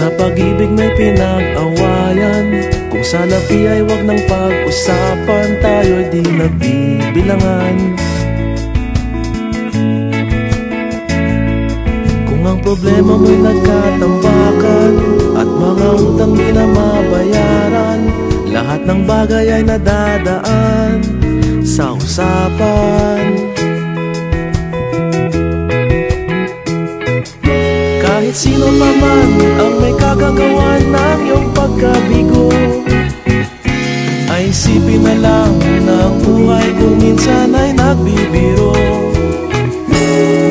sa pag-ibig may pinag-awayan. Kung sa labi ay wag nang pag-usapan Tayo'y di nagbibilangan. Kung ang problema mo'y nagkatambakan At mga utang di na mabayaran Lahat ng bagay ay nadadaan Sa usapan sino pa man ang may kagagawa ng iyong pagkabigo? Ay isipin na lang na ang buhay kung minsan ay nagbibiro.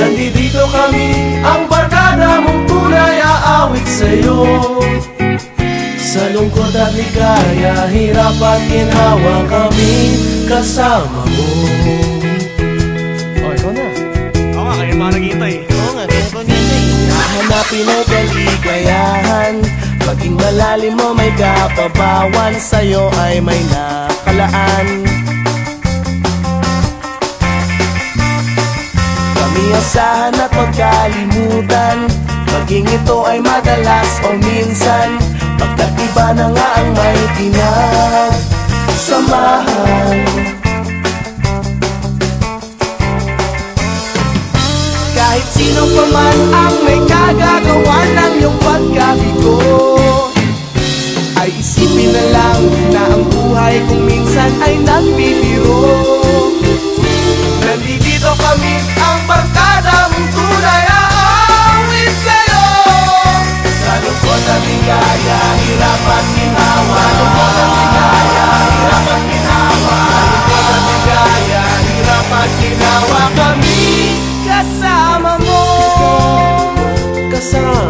Nandito kami, ang barkada mong tunay aawit sa'yo. Sa lungkot at ligaya, hirap at ginhawa kami kasama mo. Oh, ikaw na. Oo nga, kaya mga naghihintay Hanapin ay kaligayahan Maging malalim mo may kapabawan Sa'yo ay may nakalaan. Kami asahan at magkalimutan. Maging ito ay madalas o minsan. Pagkat iba na nga ang may pinagsamahan Kahit sino pa man ang may kagagawa ng iyong pagkabigo Ay isipin na lang na ang buhay kung minsan ay nagbibiro. Nandito kami ginawa